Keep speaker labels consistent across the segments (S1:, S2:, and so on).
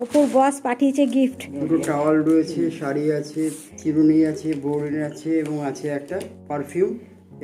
S1: অপুর বস পাঠিয়েছে গিফট
S2: দুটো টাওয়াল রয়েছে শাড়ি আছে চিরুনি আছে বোরিন আছে এবং আছে একটা পারফিউম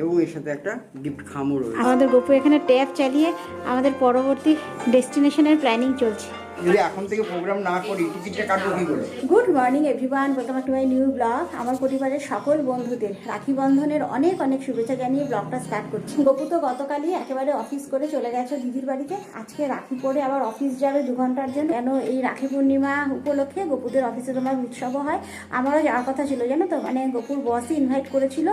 S2: এবং এর সাথে একটা গিফট খামও রয়েছে।
S1: আমাদের গপু এখানে ট্যাপ চালিয়ে আমাদের পরবর্তী ডেস্টিনেশনের প্ল্যানিং চলছে।
S2: যদি এখন থেকে প্রোগ্রাম না করি টিকিটটা কাটবো কি করে?
S1: Good morning everyone welcome to my new blog আমার পরিবারের সকল বন্ধুদের রাখি বন্ধনের অনেক অনেক শুভেচ্ছা জানিয়ে ব্লগটা স্টার্ট করছি। গপু তো গতকালই একেবারে অফিস করে চলে গেছে দিদির বাড়িতে। আজকে রাখি পরে আবার অফিস যাবে দু ঘণ্টার জন্য। কেন এই রাখি পূর্ণিমা উপলক্ষে গপুদের অফিসে তোমার উৎসবও হয়? আমারও যাওয়ার কথা ছিল, জানো তো? মানে গপুর বসই ইনভাইট করেছিল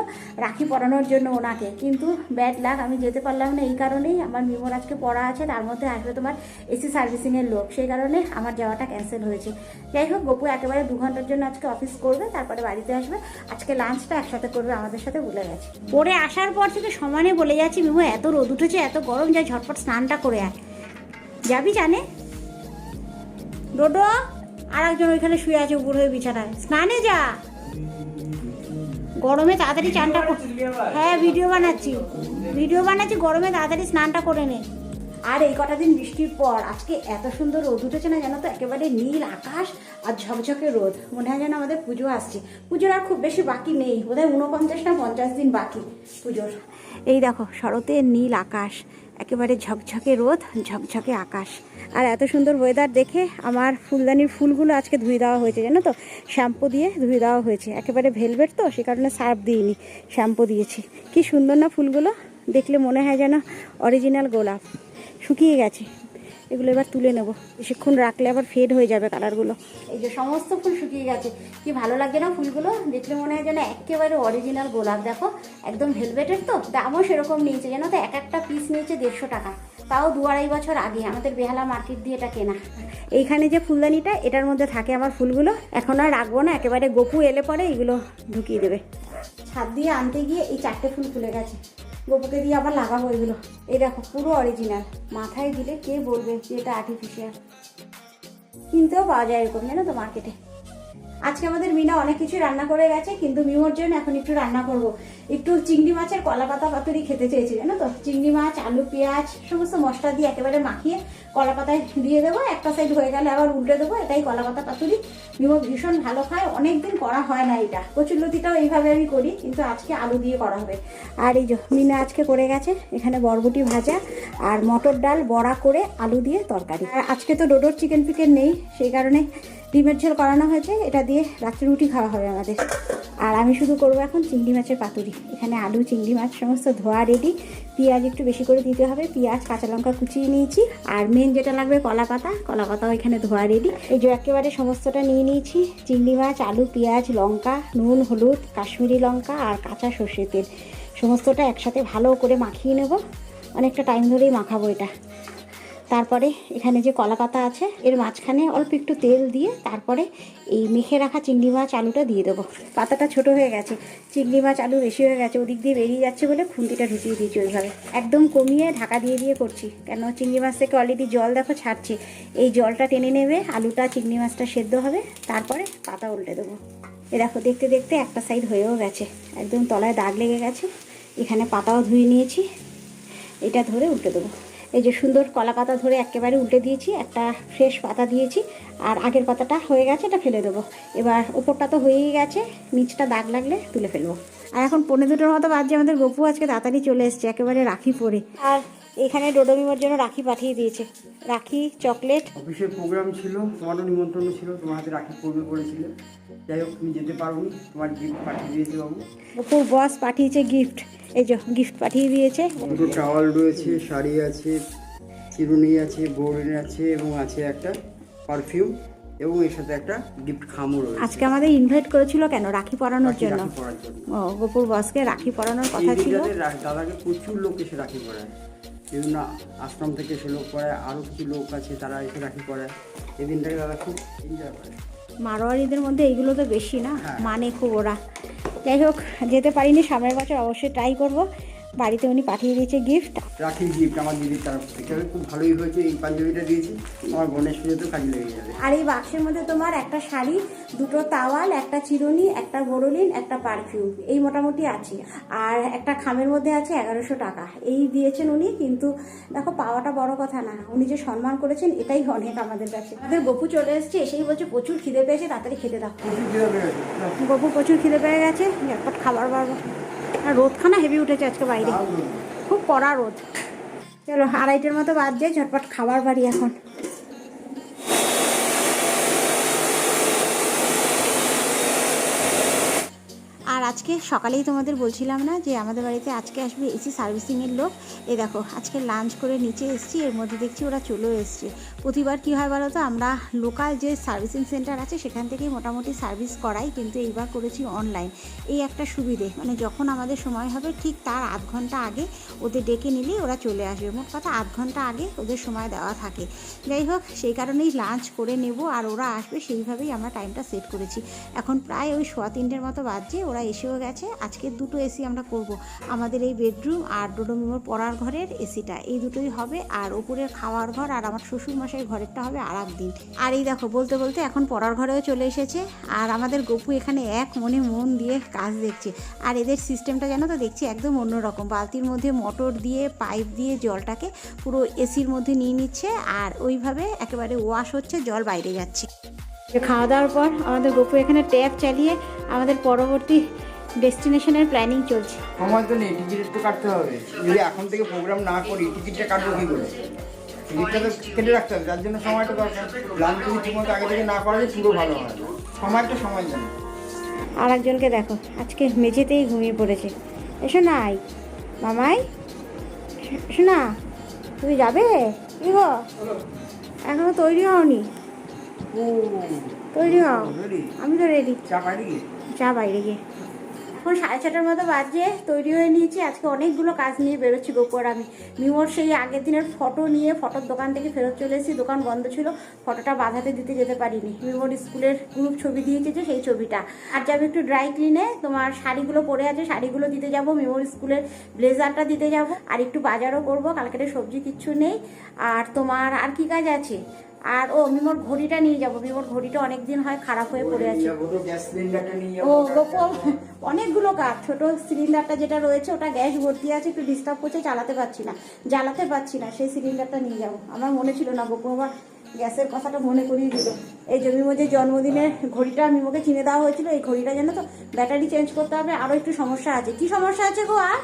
S1: রাখি পরানোর জন্য ওনাকে। কিন্তু ব্যাড লাক আমি যেতে পারলাম না। এই কারণেই আমার মিমোর আজকে পড়া আছে। তার মধ্যে আসবে তোমার এসি সার্ভিসিংয়ের লোক। সেই কারণে আমার যাওয়াটা ক্যান্সেল হয়েছে। যাই হোক গপু একেবারে দু ঘণ্টার জন্য আজকে অফিস করবে তারপরে বাড়িতে আসবে। আজকে লাঞ্চটা একসাথে করবে আমাদের সাথে বলে গেছে। পরে আসার পর থেকে সমানে বলে যাচ্ছি মিমো এত রোদ উঠেছে এত গরম যায় ঝটপট স্নানটা করে আয়। যাবি জানে? ডোডো আর একজন ওইখানে শুয়ে আছে উপর হয়ে বিছানায়। স্নানে যা। গরমে তাড়াতাড়ি চানটা কর- হ্যাঁ ভিডিও বানাচ্ছি। ভিডিও বানাচ্ছি গরমে তাড়াতাড়ি স্নানটা করে নে। আর এই কটা দিন বৃষ্টির পর আজকে এত সুন্দর রোদ উঠেছে না জানো তো? একেবারে নীল আকাশ আর ঝকঝকে রোদ। মনে হয় যেন আমাদের পুজো আসছে। পুজোর আর খুব বেশি বাকি নেই। বোধহয় উনপঞ্চাশ না পঞ্চাশ দিন বাকি পুজোর। এই দেখো, শরতের নীল আকাশ, একেবারে ঝকঝকে রোদ, ঝকঝকে আকাশ। আর এত সুন্দর ওয়েদার দেখে আমার ফুলদানির ফুলগুলো আজকে ধুয়ে দেওয়া হয়েছে, জানো তো? শ্যাম্পু দিয়ে ধুয়ে দেওয়া হয়েছে। একেবারে ভেলভেট তো, সে কারণে সার্ফ দিইনি, শ্যাম্পু দিয়েছি। কি সুন্দর না ফুলগুলো? দেখলে মনে হয় যেন অরিজিনাল গোলাপ। শুকিয়ে গেছে। এগুলো এবার তুলে নেব। বেশিক্ষণ রাখলে আবার ফেড হয়ে যাবে কালারগুলো এই যে সমস্ত ফুল শুকিয়ে গেছে, কি ভালো লাগছে না ফুলগুলো? দেখলে মনে হয় যেন একেবারে অরিজিনাল গোলাপ, দেখো। একদম ভেলভেটের তো, দামও সেরকম নিয়েছে, জানো তো? এক একটা পিস নিয়েছে দেড়শো টাকা। তাও দু আড়াই বছর আগে, আমাদের বেহালা মার্কেট দিয়ে এটা কেনা। এইখানে যে ফুলদানিটা, এটার মধ্যে থাকে আমার ফুলগুলো। এখন আর রাখব না, একেবারে গপু এলে পরে এগুলো ঢুকিয়ে দেবে। ছাদ দিয়ে আনতে গিয়ে এই চারটে ফুল খুলে গেছে। গপুকে দিয়ে আবার লাগাবো এগুলো এই দেখো, পুরো অরিজিনাল মাথায় দিলে কে বলবে যে এটা আর্টিফিশিয়াল কিনতেও পাওয়া যায় এরকম, জানো তো মার্কেটে আজকে আমাদের মিনা অনেক কিছু রান্না করে গেছে, কিন্তু মিমোর জন্য এখন একটু রান্না করব। একটু চিংড়ি মাছের কলা পাতা পাতুরি খেতে চেয়েছি, জানো তো? চিংড়ি মাছ, আলু, পেঁয়াজ, সমস্ত মশলা দিয়ে একেবারে মাখিয়ে কলা পাতায় দিয়ে দেবো। একটা সাইড হয়ে গেলে আবার উল্টে দেবো, এটাই কলা পাতা পাতুরি। মিমো ভীষণ ভালো খায়, অনেকদিন করা হয় না এটা। কচুরলতিটাও এইভাবে আমি করি, কিন্তু আজকে আলু দিয়ে করা হবে। আর এই মিনা আজকে করে গেছে, এখানে বরবটি ভাজা। আর মটর ডাল বড়া করে আলু দিয়ে তরকারি। আর আজকে তো ডোডোর চিকেন ফিকেন নেই, সেই কারণে ডিমের ঝোল করানো হয়েছে, এটা দিয়ে রাত্রে রুটি খাওয়া হবে আমাদের। আর আমি শুধু করব এখন চিংড়ি মাছের পাতুরি। এখানে আলু, চিংড়ি মাছ সমস্ত ধোয়া রেডি পেঁয়াজ একটু বেশি করে দিতে হবে, পেঁয়াজ, কাঁচা লঙ্কা কুচিয়ে নিয়েছি। আর মেন যেটা লাগবে কলা পাতা, কলা পাতাও এখানে ধোয়া রেডি এই যে একেবারে সমস্তটা নিয়ে নিয়েছি, চিংড়ি মাছ, আলু, পেঁয়াজ, লঙ্কা, নুন, হলুদ, কাশ্মীরি লঙ্কা আর কাঁচা সর্ষের তেল। সমস্তটা একসাথে ভালো করে মাখিয়ে নেব। অনেকটা টাইম ধরেই মাখাবো এটা। তারপরে এখানে যে কলা পাতা আছে, এর মাঝখানে অল্প একটু তেল দিয়ে তারপরে এই মেখে রাখা চিংড়ি মাছ আলুটা দিয়ে দেবো। পাতাটা ছোট হয়ে গেছে, চিংড়ি মাছ আলু বেশি হয়ে গেছে, ওদিক দিয়ে বেরিয়ে যাচ্ছে বলে খুন্তিটা ঢুকিয়ে দিয়েছি ওইভাবে। একদম কমিয়ে ঢাকা দিয়ে দিয়ে করছি, কেন চিংড়ি মাছ থেকে অলরেডি জল দেখো ছাড়ছি। এই জলটা টেনে নেবে, আলুটা, চিংড়ি মাছটা সেদ্ধ হবে, তারপরে পাতা উল্টে দেবো। এ দেখো, দেখতে দেখতে একটা সাইড হয়েও গেছে, একদম তলায় দাগ লেগে গেছে। এখানে পাতাও ধুয়ে নিয়েছি। এটা ধরে উল্টে দেবো। এই যে সুন্দর কলা পাতা ধরে একেবারে উল্টে দিয়েছি, একটা ফ্রেশ পাতা দিয়েছি, আর আগের পাতাটা হয়ে গেছে এটা ফেলে দেবো। এবার ওপরটা তো হয়েই গেছে, নিচটা দাগ লাগলে তুলে ফেলব। আর এখন পনেরো দুটোর মতো বাজছে, আমাদের গপু আজকে তাড়াতাড়ি চলে এসছে, একেবারে রাখি পরে। আর এখানে ডোডোমিমোর জন্য রাখি পাঠিয়ে দিয়েছে। রাখি চকলেট।
S2: অফিসের প্রোগ্রাম ছিল তোমারও নিমন্ত্রণ ছিল তোমার হাতে রাখি পড়বে বলেছিলে যাই হোক তুমি যেতে পারোনি তোমার গিফট পাঠিয়ে দিয়েছে বাবু।
S1: গপুর বস পাঠিয়েছে গিফট এই যে গিফট পাঠিয়ে দিয়েছে।
S2: দুটো টাওয়াল রয়েছে শাড়ি আছে চিরুনি আছে বৌরিন আছে এবং আছে একটা পারফিউম এবং এর সাথে একটা গিফট খামও রয়েছে।
S1: আজকে আমাদের ইনভাইট করেছিল কেন? রাখি পরানোর জন্য। গপুর বসকে রাখি পরানোর কথা ছিল।
S2: দাদাকে প্রচুর লোক এসে রাখি পরায়। বিভিন্ন আশ্রম থেকে এসে লোক পড়ে আরও কিছু লোক আছে তারা এসে রাখি করে। এই দিনটাকে তারা খুব এনজয় করে।
S1: মারোয়ারিদের মধ্যে এইগুলো তো বেশি না?
S2: হ্যাঁ।
S1: মানে খুব ওরা। যাই হোক যেতে পারিনি সামনের বছর অবশ্যই ট্রাই করব। বাড়িতে উনি পাঠিয়ে দিয়েছে গিফট
S2: রাখির গিফট আমার দিদির তরফ থেকে। খুব ভালোই হয়েছে এই পাঞ্জাবিটা দিয়েছি। আমার বোনের পুজোতেও কাজে লেগে যাবে
S1: আর এই বাক্সের মধ্যে তোমার একটা শাড়ি দুটো তাওয়াল একটা চিরুনি একটা বোরোলিন একটা পারফিউম। এই মোটামুটি আছে। আর একটা খামের মধ্যে আছে এগারোশো টাকা। এই দিয়েছেন উনি কিন্তু দেখো পাওয়াটা বড় কথা না। উনি যে সম্মান করেছেন এটাই অনেক আমাদের কাছে। আমাদের গপু চলে এসেছে এসেই বলছে প্রচুর খিদে পেয়েছে তাড়াতাড়ি খেতে দাও। গপু প্রচুর খিদে পেয়ে গেছে ঝটপট খাবার পারব আর রোদখানা হেভি উঠেছে আজকে বাইরে। খুব কড়া রোদ। চলো আড়াইটের মতো বাদ যায় ঝটপট খাবার বাড়ি এখন। আজকে সকালেই তোমাদের বলছিলাম না যে আমাদের বাড়িতে আজকে আসবে এসি সার্ভিসিংয়ের লোক। এ দেখো, আজকে লাঞ্চ করে নিচে এসেছি, এর মধ্যে দেখছি ওরা চলেও এসছে। প্রতিবার কী হয় বলো তো, আমরা লোকাল যে সার্ভিসিং সেন্টার আছে, সেখান থেকেই মোটামুটি সার্ভিস করাই, কিন্তু এইবার করেছি অনলাইন এই একটা সুবিধে মানে যখন আমাদের সময় হবে, ঠিক তার আধ ঘণ্টা আগে ওদের ডেকে নিলেই ওরা চলে আসবে। মোট কথা আধ ঘণ্টা আগে ওদের সময় দেওয়া থাকে। যাই হোক, সেই কারণেই লাঞ্চ করে নেব, আর ওরা আসবে, সেইভাবেই আমরা টাইমটা সেট করেছি। এখন প্রায় ওই সোয়া তিনটের মতো বাজছে, ওরা এসেও গেছে। আজকে দুটো এসি আমরা করব। আমাদের এই বেডরুম আর ডোডো মিমোর পড়ার ঘরের এসিটা। এই দুটোই হবে। আর ওপরের খাওয়ার ঘর আর আমার শ্বশুর মশাই ঘরেরটা হবে আর দিন। আর এই দেখো, বলতে বলতে এখন পড়ার ঘরেও চলে এসেছে। আর আমাদের গপু এখানে এক মনে মন দিয়ে কাজ দেখছে। আর এদের সিস্টেমটা যেন তো, দেখছি একদম অন্যরকম। বালতির মধ্যে মোটর দিয়ে, পাইপ দিয়ে জলটাকে পুরো এসির মধ্যে নিয়ে নিচ্ছে। আর ওইভাবে একেবারে ওয়াশ হচ্ছে, জল বাইরে যাচ্ছে। খাওয়া দাওয়ার পর আমাদের গপু এখানে ট্যাপ চালিয়ে আমাদের পরবর্তী ডেস্টিনেশনের প্ল্যানিং চলছে।
S2: সময় তো নেই টিকিট তো কাটতে হবে। যদি এখন থেকে প্রোগ্রাম না করি টিকিটটা কাটবো কি করে? টিকিটটা তো কেটে রাখতে হবে যার জন্য সময়টা দরকার। লাঞ্চ যদি ঠিকমতো আগে থেকে না করা যায় পুরো ভালো হয়। সময়টা সময় জানে।
S1: আর একজনকে দেখো আজকে মেঝেতেই ঘুমিয়ে পড়েছে। এসো নাই মামাই এসো না তুমি যাবে? কি গো? এখনও তৈরি হওনি। তৈরি হও। আমি তো রেডি
S2: চা পাইনি কি?
S1: চা বাইরে গিয়ে। এখন সাড়ে ছটার মতো বাজে, তৈরি হয়ে নিয়েছি। আজকে অনেকগুলো কাজ নিয়ে বেরোচ্ছি গোপর আমি। মিমোর সেই আগের দিনের ফটো নিয়ে, ফটোর দোকান থেকে ফেরত চলে এসেছি। দোকান বন্ধ ছিল, ফটোটা বাঁধাতে দিতে যেতে পারিনি। মিমোর স্কুলের গ্রুপ ছবি দিয়েছে যে সেই ছবিটা। আর যাবে একটু ড্রাই ক্লিনে তোমার শাড়িগুলো পরে আছে, শাড়িগুলো দিতে যাব, মিমোর স্কুলের ব্লেজারটা দিতে যাব। আর একটু বাজারও করব, কালকের সবজি কিচ্ছু নেই। আর তোমার আর কি কাজ আছে? আর ও মিমোর ঘড়িটা নিয়ে যাব। মিমোর ঘড়িটা অনেক দিন হয় খারাপ হয়ে পড়ে আছে। ও
S2: যাব
S1: অনেকগুলো কাজ ছোট সিলিন্ডারটা যেটা রয়েছে, ওটা গ্যাস ভর্তি আছে, একটু ডিস্টার্ব করছে চালাতে পারছি না। জ্বালাতে পারছি না, সেই সিলিন্ডারটা নিয়ে যাব। আমার মনে ছিল না গোপন আবার গ্যাসের কথাটা মনে করিয়ে দিল। এই যে মিমো যে জন্মদিনের ঘড়িটা মিমোকে কিনে দেওয়া হয়েছিল, এই ঘড়িটা জানো তো, ব্যাটারি চেঞ্জ করতে হবে আরও একটু সমস্যা আছে। কি সমস্যা আছে গো, আর?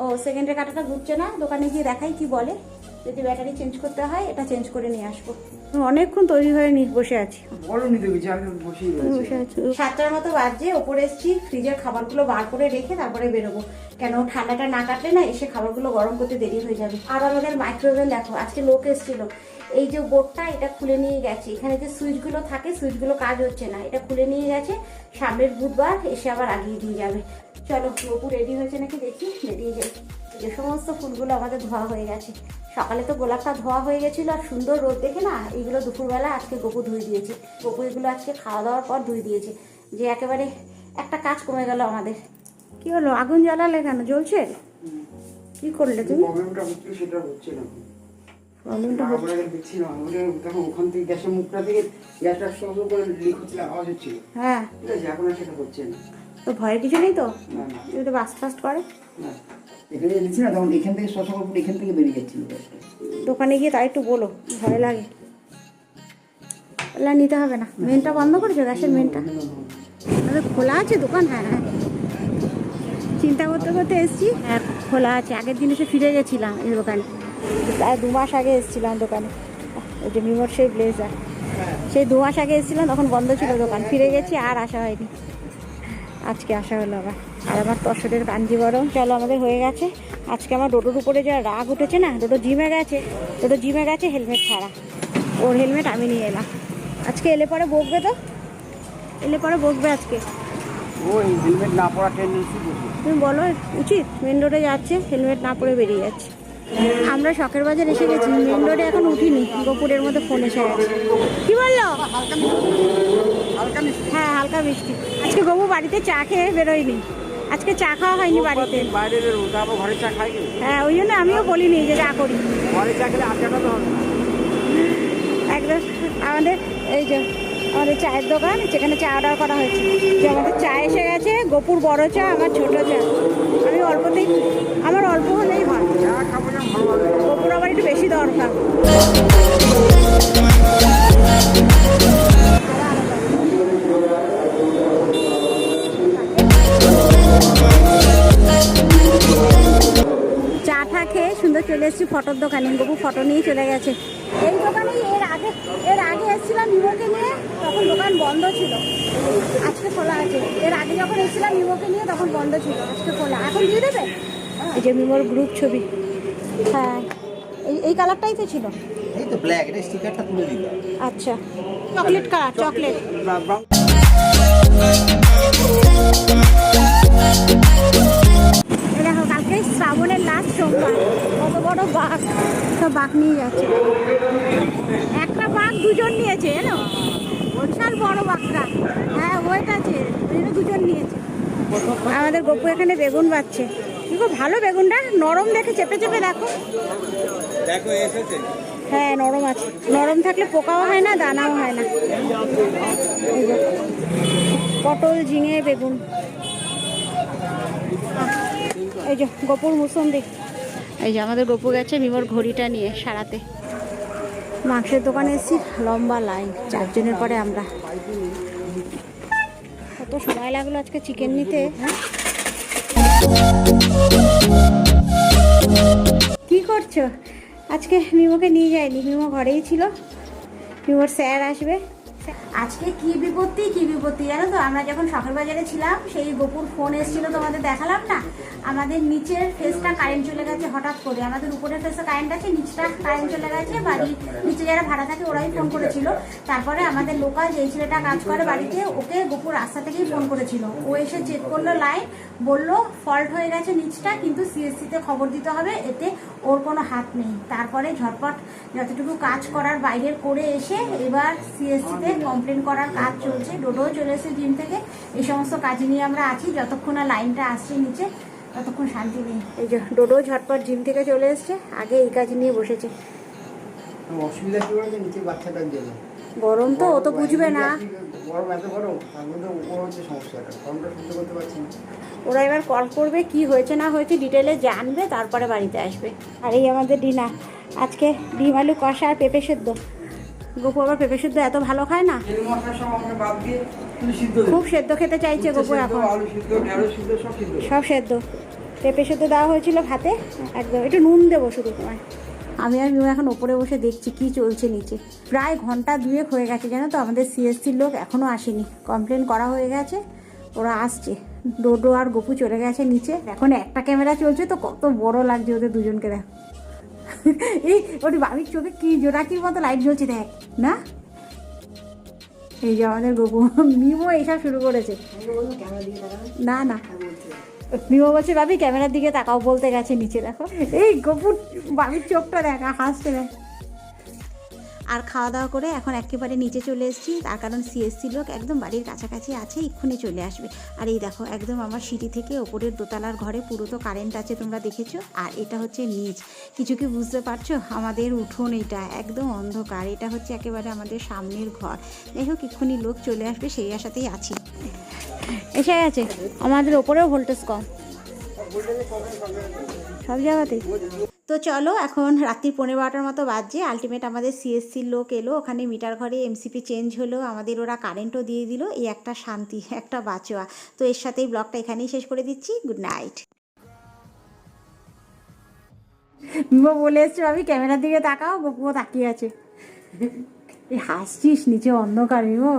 S1: ও সেকেন্ডের কাটাটা ঘুরছে না? দোকানে গিয়ে দেখাই কি বলে। যদি ব্যাটারি চেঞ্জ করতে হয় এটা চেঞ্জ করে নিয়ে আসব। অনেকক্ষণ তৈরি হয়ে নি বসে আছি। সাতটার মতো বাজছে ওপরে এসছি ফ্রিজের খাবারগুলো বার করে রেখে তারপরে বেরোবো। কেন ঠান্ডাটা না কাটলে না এসে খাবারগুলো গরম করতে দেরি হয়ে যাবে। আর আমাদের মাইক্রোওয়েভেন দেখো আজকে লোক এসেছিল। এই যে বোর্ডটা এটা খুলে নিয়ে গেছে। এখানে যে সুইচগুলো থাকে সুইচগুলো কাজ হচ্ছে না। এটা খুলে নিয়ে গেছে। সামনের বুধবার এসে আবার আগিয়ে দিয়ে যাবে। চলো গপু রেডি হয়েছে নাকি দেখি? বেরিয়ে যাই। যে সমস্ত ফুলগুলো আমাদের ধোয়া হয়ে গেছে। সকালে তো গোলাপটা ধোয়া হয়ে গেছিল আর সুন্দর রোদ দেখে না এইগুলো দুপুরবেলা আজকে গপু ধুয়ে দিয়েছে। গপু এগুলো আজকে খাওয়া দাওয়ার পর ধুয়ে দিয়েছে। যে একেবারে একটা কাজ কমে গেল আমাদের। কি হলো? আগুন জ্বালালে কেন? জ্বলছে? কি করলে তুমি?
S2: প্রবলেমটা হচ্ছে সেটা হচ্ছে না।
S1: প্রবলেমটা
S2: তারপরে দেখছি না। ওটা ওখান থেকে গ্যাসের মুখটা থেকে গ্যাসটা সঙ্গে করে লিক হচ্ছিল আওয়াজ হচ্ছিল।
S1: হ্যাঁ।
S2: ঠিক আছে এখন সেটা হচ্ছে না।
S1: তো ভয়ের কিছু নেই তো?
S2: না না।
S1: যদি বাস ফাস্ট করে।
S2: না। এখানে দিচ্ছি না, তখন এখান থেকে শশা এখান থেকে বেরিয়ে যাচ্ছিল।
S1: দোকানে গিয়ে তাই একটু বলো, ভয় লাগে। ওলা নিতে হবে না। মেনটা বন্ধ করেছ, গ্যাসের মেনটা? আরে খোলা আছে দোকান? হ্যাঁ হ্যাঁ। চিন্তা করতে করতে এসছি। হ্যাঁ খোলা আছে। আগের দিন এসে ফিরে গেছিলাম এই দোকানে। প্রায় দু মাস আগে এসেছিলাম দোকানে। ওই যে মিমোর সেই ব্লেজার। সেই দু মাস আগে এসেছিলাম, তখন বন্ধ ছিল দোকান। ফিরে গেছি, আর আসা হয়নি। আজকে আসা হলো আবার। আর আমার তসরের কাঞ্জিবরম চলো আমাদের হয়ে গেছে। আজকে আমার ডোডোর উপরে যা রাগ উঠেছে না ডোডো জিমে গেছে ডোডো জিমে গেছে হেলমেট ছাড়া। ওর হেলমেট আমি নিয়ে এলাম। আজকে এলে পরে বকবে তো? এলে পরে বকবে আজকে।
S2: ওই হেলমেট না পরা টেন্ডেন্সি
S1: তুমি বলো উচিত। মেন রোডে যাচ্ছে হেলমেট না পরে বেরিয়ে যাচ্ছে। আমরা শখের বাজার এসে গেছি মেন রোডে এখন উঠিনি। গোপুরের মধ্যে ফোন এসে গেছে। কি বলল?
S2: হালকা
S1: হ্যাঁ হালকা মিষ্টি। আজকে গবু বাড়িতে চা খেয়ে বেরোয়নি। আজকে চা খাওয়া হয়নি বাড়িতে।
S2: বাইরে ঘরে চা খাই
S1: হ্যাঁ ওই জন্য আমিও বলিনি যে চা করি।
S2: ঘরে চা খেলে আড্ডাটা তো হবে। না।
S1: একদম আমাদের এই যে আমাদের চায়ের দোকান যেখানে চা অর্ডার করা হয়েছে। যে আমাদের চা এসে গেছে গোপুর বড় চা আমার ছোট চা। আমি অল্পতেই আমার অল্প হলেই হয়। গোপুর আবার একটু বেশি দরকার। চা খেয়ে সুন্দর চলে এসেছি ফটোর দোকানে। গপু ফটো নিয়ে চলে গেছে। এই দোকানে এর আগে এর আগে এসেছিলাম নিমোকে নিয়ে তখন দোকান বন্ধ ছিল। আজকে খোলা আছে। এর আগে যখন এসেছিলাম নিমোকে নিয়ে তখন বন্ধ ছিল। আজকে খোলা। এখন দিয়ে দেবে? এই যে মিমোর গ্রুপ ছবি। হ্যাঁ। এই এই কালারটাই তো ছিল।
S2: এই তো ব্ল্যাক এটা স্টিকারটা তুলে দিতে
S1: আচ্ছা। চকলেট কালার চকলেট দেখো কালকে শ্রাবণের লাস্ট সোমবার। কত বড় বাঘ। সব বাঘ নিয়ে যাচ্ছে। একটা বাঘ দুজন নিয়েছে বিশাল বড় বাঘটা। হ্যাঁ ওয়েট আছে। ওই দুজন নিয়েছে। আমাদের গপু এখানে বেগুন বাচ্ছে দেখো ভালো বেগুনটা? নরম দেখে চেপে চেপে দেখো।
S2: দেখো এসেছে।
S1: হ্যাঁ নরম আছে। নরম থাকলে পোকাও হয় না দানাও হয় না। পটল ঝিঙে বেগুন। এই যে গোপুর মুসন্দি এই যে আমাদের গপু গেছে বিমর ঘড়িটা নিয়ে সারাতে। মাংসের দোকানে এসেছি লম্বা লাইন চারজনের পরে আমরা। কত সময় লাগল আজকে চিকেন নিতে? কি করছ? আজকে মিমোকে নিয়ে যায়নি মিমো ঘরেই ছিল। মিমোর স্যার আসবে। আজকে কি বিপত্তি কি বিপত্তি জানো তো? আমরা যখন সকাল বাজারে ছিলাম, সেই গোপুর ফোন এসেছিল তোমাদের দেখালাম না? আমাদের নিচের ফেসটা কারেন্ট চলে গেছে হঠাৎ করে। আমাদের উপরের ফেসে কারেন্ট আছে, নিচটা কারেন্ট চলে গেছে, বাড়ির নিচে যারা ভাড়া থাকে ওরাই ফোন করেছিল। তারপরে আমাদের লোকাল যেই ছেলেটা কাজ করে বাড়িতে, ওকে গোপুর রাস্তা থেকেই ফোন করেছিল। ও এসে চেক করল লাইন বলল ফল্ট হয়ে গেছে নিচটা, কিন্তু সিএসসি তে খবর দিতে হবে, এতে ওর কোনো হাত নেই। তারপরে ঝটপট যতটুকু কাজ করার বাইরে করে এসে এবার সিএসসিতে কমপ্লেন করার কাজ চলছে। ডোডো চলে এসে জিম থেকে। এই সমস্ত কাজ নিয়ে আমরা আছি। যতক্ষণ না লাইনটা আসছে নিচে ততক্ষণ শান্তি নেই। এই যে ডোডো ঝটপট জিম থেকে চলে এসছে। আগে এই কাজ নিয়ে বসেছে।
S2: অসুবিধা কি নিচে বাচ্চাটার জন্য।
S1: গরম তো ও তো বুঝবে না।
S2: গরম এত গরম উপর হচ্ছে সমস্যাটা গরমটা সহ্য করতে পারছি না।
S1: ওরা এবার কল করবে কি হয়েছে না হয়েছে ডিটেলে জানবে তারপরে বাড়িতে আসবে। আর এই আমাদের ডিনার আজকে ডিম আলু কষা আর পেঁপে সেদ্ধ। গপু আবার পেঁপে সেদ্ধ এত ভালো খায় না? খুব সেদ্ধ খেতে চাইছে গপু এখন।
S2: সব সেদ্ধ।
S1: পেঁপে সেদ্ধ দেওয়া হয়েছিল ভাতে একদম একটু নুন দেবো শুধু তোমায়। আমি আর মিউ এখন ওপরে বসে দেখছি কি চলছে নিচে। প্রায় ঘণ্টা দুয়েক হয়ে গেছে জানো তো আমাদের সিএসসির লোক এখনও আসেনি। কমপ্লেন করা হয়ে গেছে ওরা আসছে। ডোডো আর গপু চলে গেছে নিচে। এখন একটা ক্যামেরা চলছে তো কত বড় লাগছে ওদের দুজনকে দেখ। এই ওটি বাবির চোখে কি জোড়াকির মতো লাইট জ্বলছে দেখ না? এই যে আমাদের গপু। মিমো এইসব শুরু করেছে। না না। মিমো বলছে বাবি ক্যামেরার দিকে তাকাও বলতে গেছে নিচে, দেখো। এই গপুর বাবির চোখটা দেখা, হাসতে দেখ। আর খাওয়া দাওয়া করে এখন একেবারে নিচে চলে এসেছি। তার কারণ সিএসসি লোক একদম বাড়ির কাছাকাছি আছে, এক্ষুনি চলে আসবে। আর এই দেখো, একদম আমার সিঁড়ি থেকে ওপরের দোতলার ঘরে পুরো তো কারেন্ট আছে তোমরা দেখেছ। আর এটা হচ্ছে নিচ। কিছু কি বুঝতে পারছ? আমাদের উঠোন এটা, একদম অন্ধকার। এটা হচ্ছে একেবারে আমাদের সামনের ঘর। যাই হোক, এক্ষুনি লোক চলে আসবে, সেই আশাতেই আছি। এসে গেছে। আমাদের ওপরেও ভোল্টেজ কম। সব জায়গাতে তো চলো এখন রাত্রির পনেরো বারোটার মতো বাজছে। আলটিমেট আমাদের সিএসসির লোক এলো। ওখানে মিটার ঘরে এমসিপি চেঞ্জ হলো। আমাদের ওরা কারেন্টও দিয়ে দিল। এই একটা শান্তি, একটা বাঁচোয়া। তো এর সাথেই ব্লগটা এখানেই শেষ করে দিচ্ছি। গুড নাইট বিমা বলে এসছো আমি ক্যামেরার দিকে তাকাও। গপুও তাকিয়ে আছে। হাসছিস? নিচে অন্ধকার বিমো